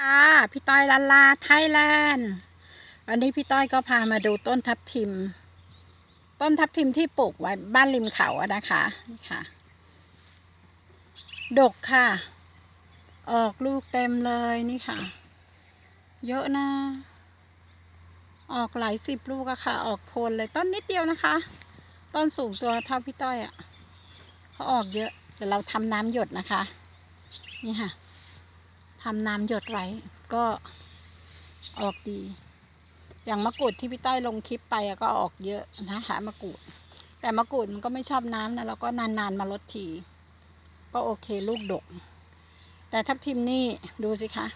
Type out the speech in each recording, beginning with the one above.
ค่ะพี่ต้อยลาลาไทยแลนด์วันนี้พี่ต้อยก็พามาดูต้นทับทิม ต้นทับทิมที่ปลูกไว้บ้านริมเขาอะนะคะนี่ค่ะ ดกค่ะ ออกลูกเต็มเลยนี่ค่ะ เยอะนะ ออกหลายสิบลูกอะค่ะ ออกโคนเลยต้นนิดเดียวนะคะ ต้นสูงตัวเท่าพี่ต้อยอะเขาออกเยอะแต่เราทำน้ำหยดนะคะ นี่ค่ะ ทำน้ำหยดไว้ก็ออกดี อย่างมะกรูดที่พี่ต้อยลงคลิปไปก็ออกเยอะนะคะมะกรูด แต่มะกรูดมันก็ไม่ชอบน้ำนะแล้วก็นานๆมาลดที ก็โอเคลูกดก แต่ทับทิมนี่ดูสิคะ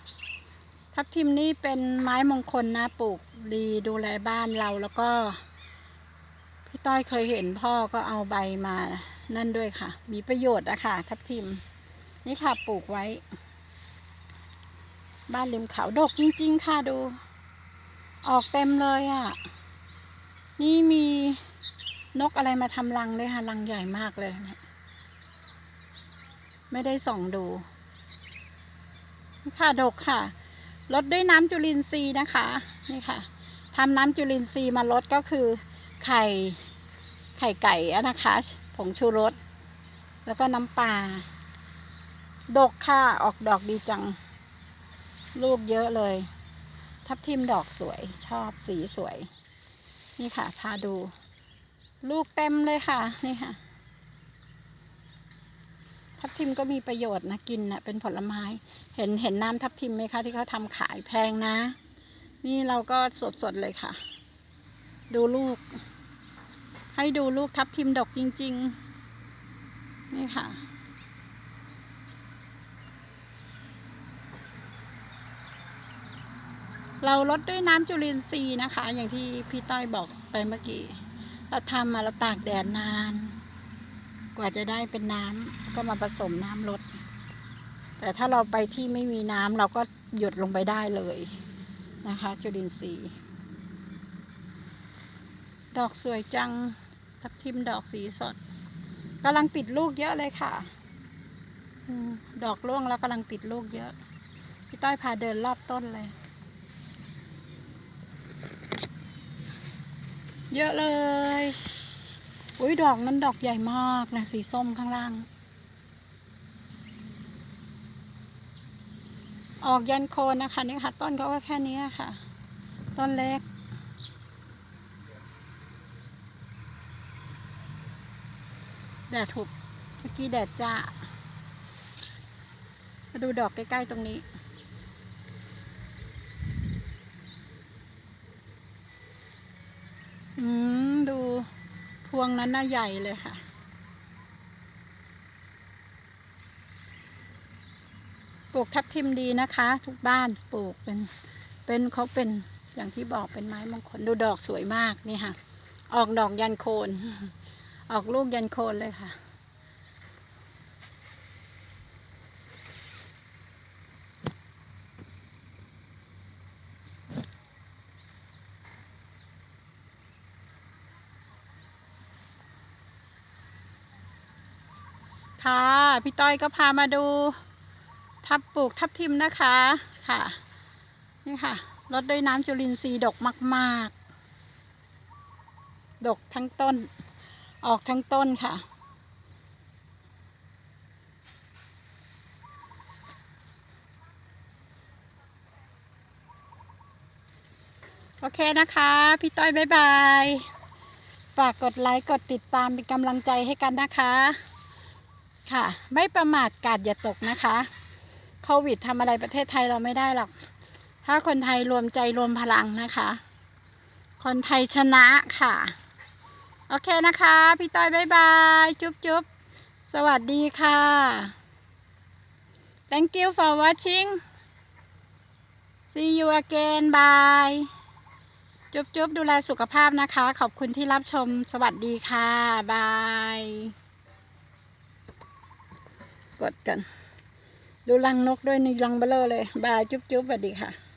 ทับทิมนี่เป็นไม้มงคลนะปลูกดีดูแลบ้านเราแล้วก็พี่ต้อยเคยเห็นพ่อก็เอาใบมานั่นด้วยค่ะ มีประโยชน์อะค่ะ ทับทิม นี่ค่ะปลูกไว้ บ้านริมเขาดกจริง ๆ ค่ะดู ออกเต็มเลยอะ่ะ นี่มีนกอะไรมาทำรังด้วยค่ะรังใหญ่มากเลยเนี่ยไม่ได้ส่องดู ค่ะดกค่ะลดด้วยน้ำจุลินทรีย์นะคะนี่ค่ะทำน้ำจุลินทรีย์มาลดก็คือ ไข่ไข่ไก่อะนะคะผงชูรส แล้วก็น้ำปลาดกค่ะ ออกดอกดีจัง ลูกเยอะเลย ทับทิมดอกสวยชอบสีสวย นี่ค่ะ พาดู ลูกเต็มเลยค่ะ นี่ค่ะ ทับทิมก็มีประโยชน์นะกินนะเป็นผลไม้ เห็นเห็นน้ำทับทิมไหมคะที่เขาทำขายแพงนะ นี่เราก็สดสดเลยค่ะ ดูลูก ให้ดูลูกทับทิมดกจริง ๆ นี่ค่ะ เราลดด้วยน้ำจุลินทรีย์นะคะ อย่างที่พี่ต้อยบอกไปเมื่อกี้ เราทำมาเราตากแดดนาน กว่าจะได้เป็นน้ำก็มาผสมน้ำลด แต่ถ้าเราไปที่ไม่มีน้ำเราก็หยดลงไปได้เลยนะคะ จุลินทรีย์ ดอกสวยจัง ทับทิมดอกสีสดกำลังติดลูกเยอะเลยค่ะดอกร่วงแล้วกำลังติดลูกเยอะ พี่ต้อยพาเดินรอบต้นเลย เยอะเลย อุ้ยดอกนั้นดอกใหญ่มากนะ สีส้มข้างล่าง ออกยันโคนนะคะนี่ค่ะ ต้นเขาก็แค่นี้ค่ะ ต้นเล็ก แดดถูกเมื่อกี้แดดจ้ามาดูดอกใกล้ ๆ ตรงนี้ อืม ดูพวงนั้นน่าใหญ่เลยค่ะ ปลูกทับทิมดีนะคะ ทุกบ้านปลูกเป็น เป็นเขาเป็นอย่างที่บอกเป็นไม้มงคล ดูดอกสวยมากนี่ค่ะ ออกดอกยันโคน ออกลูกยันโคนเลยค่ะ ค่ะพี่ต้อยก็พามาดูทับปลูกทับทิมนะคะค่ะนี่ค่ะลดด้วยน้ำจุลินทรีย์ดกมาก ๆ ดกทั้งต้น ออกทั้งต้นค่ะ โอเคนะคะ พี่ต้อย บ๊ายบาย ฝากกดไลค์ กดติดตามเป็นกำลังใจให้กันนะคะ ค่ะ ไม่ประมาทกาดอย่าตกนะคะโควิดทำอะไรประเทศไทยเราไม่ได้หรอก ถ้าคนไทยรวมใจรวมพลังนะคะ คนไทยชนะค่ะ โอเคนะคะ พี่ต้อยบายบาย จุ๊บจุ๊บสวัสดีค่ะ thank you for watching see you again bye จุ๊บจุ๊บดูแลสุขภาพนะคะ ขอบคุณที่รับชม สวัสดีค่ะ บาย กดกัน ดูรังนกด้วยนี่รังเบลเลอเลย บายจุ๊บจุ๊บสวัสดีค่ะ